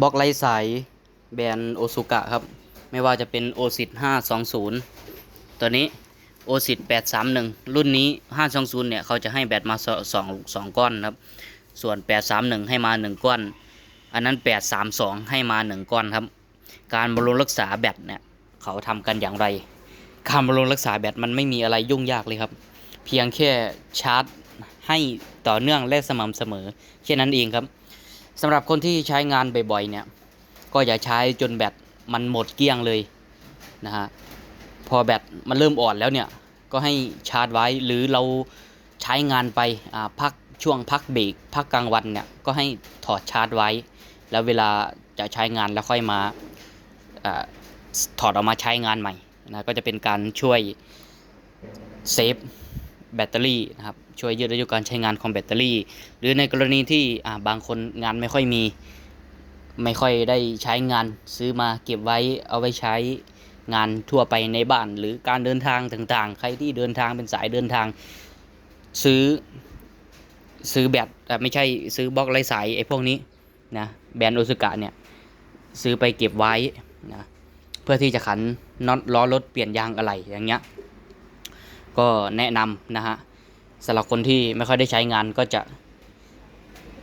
บล็อกไร้สายแบรนด์โอซุกะครับ ไม่ว่าจะเป็นโอซิต520 ตัวนี้โอซิต831 รุ่นนี้ 520 เนี่ย เขาจะให้แบตมาสองสองก้อนครับ ส่วน 831 ให้มา 1 ก้อน อันนั้น 832 ให้มา 1 ก้อนครับ การบำรุงรักษาแบตเนี่ย เขาทำกันอย่างไร การบำรุงรักษาแบตมันไม่มีอะไรยุ่งยากเลยครับ เพียงแค่ชาร์จให้ต่อเนื่องและสม่ำเสมอแค่นั้นเองครับ สำหรับคนที่ใช้งานบ่อยๆเนี่ยก็อย่าใช้จนแบตมันหมดเกลี้ยงเลยนะฮะพอแบตมันเริ่มอ่อนแล้วเนี่ยก็ให้ชาร์จไว้หรือเราใช้งานไปอ่าพักช่วงพักเบรกพักกลางวันเนี่ยก็ให้ถอดชาร์จไว้ แล้วเวลาจะใช้งานแล้วค่อยมาอถอดออกมาใช้งานใหม่นะก็จะเป็นการช่วยเซฟ แบตเตอรี่นะครับช่วยยืดอายุการใช้งานของแบตเตอรี่ หรือในกรณีที่บางคนงานไม่ค่อยมี ไม่ค่อยได้ใช้งานซื้อมาเก็บไว้เอาไว้ใช้งานทั่วไปในบ้าน หรือการเดินทางต่างๆ ใครที่เดินทางเป็นสายเดินทาง ซื้อซื้อแบตแต่ไม่ใช่ซื้อบล็อกไร้สายไอ้พวกนี้นะแบรนด์โอซุกะเนี่ยซื้อไปเก็บไว้นะเพื่อที่จะขันน็อตล้อรถเปลี่ยนยางอะไรอย่างเงี้ย ก็แนะนำนะฮะสำหรับคนที่ไม่ค่อยได้ใช้งานก็จะ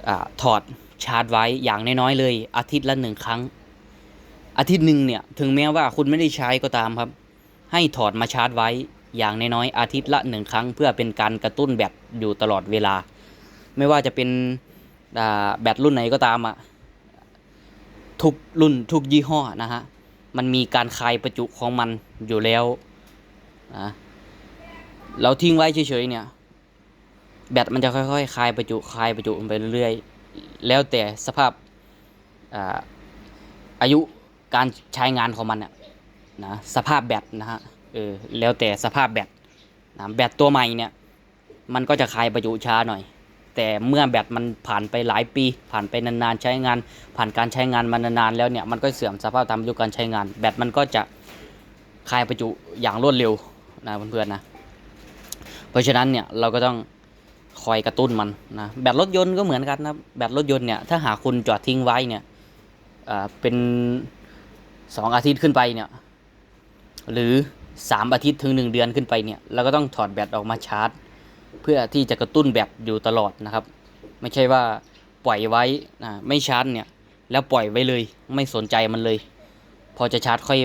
อถอดชาร์จไว้อย่างน้อยๆเลย อาทิตย์ละหนึ่งครั้ง อาทิตย์หนึ่งเนี่ยถึงแม้ว่าคุณไม่ได้ใช้ก็ตามครับ ให้ถอดมาชาร์จไว้อย่างน้อยๆอาทิตย์ละหนึ่งครั้ง เพื่อเป็นการกระตุ้นแบตอยู่ตลอดเวลา ไม่ว่าจะเป็นแบตรุ่นไหนก็ตามอะทุกรุ่นทุกยี่ห้อนะฮะมันมีการคายประจุของมันอยู่แล้วนะ เราทิ้งไว้เฉยๆเนี่ย แบตมันจะค่อยๆคายประจุคายประจุไปเรื่อยๆ แล้วแต่สภาพอ่าอายุการใช้งานของมันอะนะสภาพแบตนะฮะเออแล้วแต่สภาพแบตนะแบตตัวใหม่เนี่ยมันก็จะคายประจุช้าหน่อย แต่เมื่อแบตมันผ่านไปหลายปี ผ่านไปนานๆใช้งาน ผ่านการใช้งานมานานๆแล้วเนี่ยมันก็เสื่อมสภาพตามอายุการใช้งาน แบตมันก็จะคายประจุอย่างรวดเร็วนะเพื่อนๆนะ เพราะฉะนั้นเนี่ยเราก็ต้องคอยกระตุ้นมันนะแบตรถยนต์ก็เหมือนกันนะแบตรถยนต์เนี่ยถ้าหากคุณจอดทิ้งไว้เนี่ยเป็นสองอาทิตย์ขึ้นไปเนี่ยหรือสามอาทิตย์ถึงหนึ่งเดือนขึ้นไปเนี่ยเราก็ต้องถอดแบตออกมาชาร์จ เพื่อที่จะกระตุ้นแบตอยู่ตลอดนะครับ ไม่ใช่ว่าปล่อยไว้นะไม่ชาร์จเนี่ยแล้วปล่อยไว้เลยไม่สนใจมันเลย พอจะชาร์จค่อย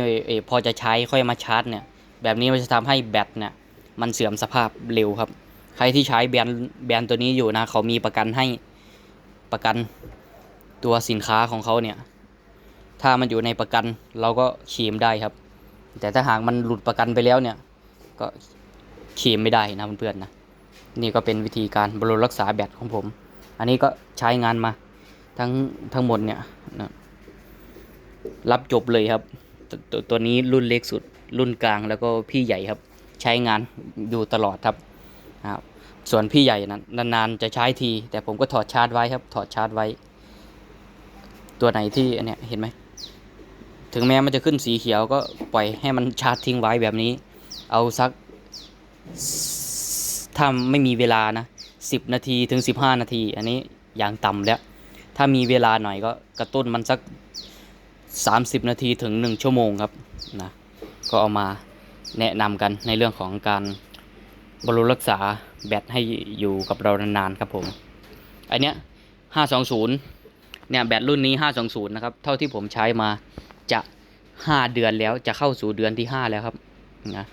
พอจะใช้ค่อยมาชาร์จเนี่ยแบบนี้มันจะทำให้แบตเนี่ย มันเสื่อมสภาพเร็วครับ ใครที่ใช้แบรนด์แบรนด์ตัวนี้อยู่นะ เขามีประกันให้ประกันตัวสินค้าของเขาเนี่ย ถ้ามันอยู่ในประกันเราก็เคลมได้ครับ แต่ถ้าหากมันหลุดประกันไปแล้วเนี่ย ก็เคลมไม่ได้นะเพื่อนๆนะ นี่ก็เป็นวิธีการบำรุงรักษาแบตของผม อันนี้ก็ใช้งานมาทั้งทั้งหมดเนี่ยนะรับจบเลยครับตตัวตัวนี้รุ่นเล็กสุดรุ่นกลางแล้วก็พี่ใหญ่ครับ ใช้งานอยู่ตลอดครับครับ ส่วนพี่ใหญ่นั้นนานๆจะใช้ที แต่ผมก็ถอดชาร์จไว้ครับ ถอดชาร์จไว้ ตัวไหนที่อันเนี้ยเห็นไหมถึงแม้มันจะขึ้นสีเขียวก็ปล่อยให้มันชาร์จทิ้งไว้แบบนี้ เอาสักถ้าไม่มีเวลานะสิบนาทีถึงสิบห้านาที อันนี้อย่างต่ำแล้ว ถ้ามีเวลาหน่อยก็กระตุ้นมันสักสามสิบนาทีถึงหนึ่งชั่วโมงครับนะก็เอามา แนะนำกันในเรื่องของการบำรุงรักษาแบตให้อยู่กับเรานานๆครับผมอันเนี้ย520เนี่ยแบตรุ่นนี้520นะครับเท่าที่ผมใช้มาจะ5เดือนแล้วจะเข้าสู่เดือนที่5แล้วครับนะ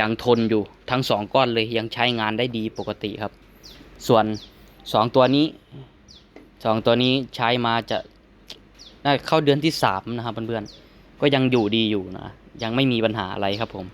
ยังทนอยู่ทั้ง2ก้อนเลยยังใช้งานได้ดีปกติครับ ส่วน2ตัวนี้2ตัวนี้ใช้มาจะน่าเข้าเดือนที่3นะครับเพื่อนๆก็ยังอยู่ดีอยู่นะ ยังไม่มีปัญหาอะไรครับผม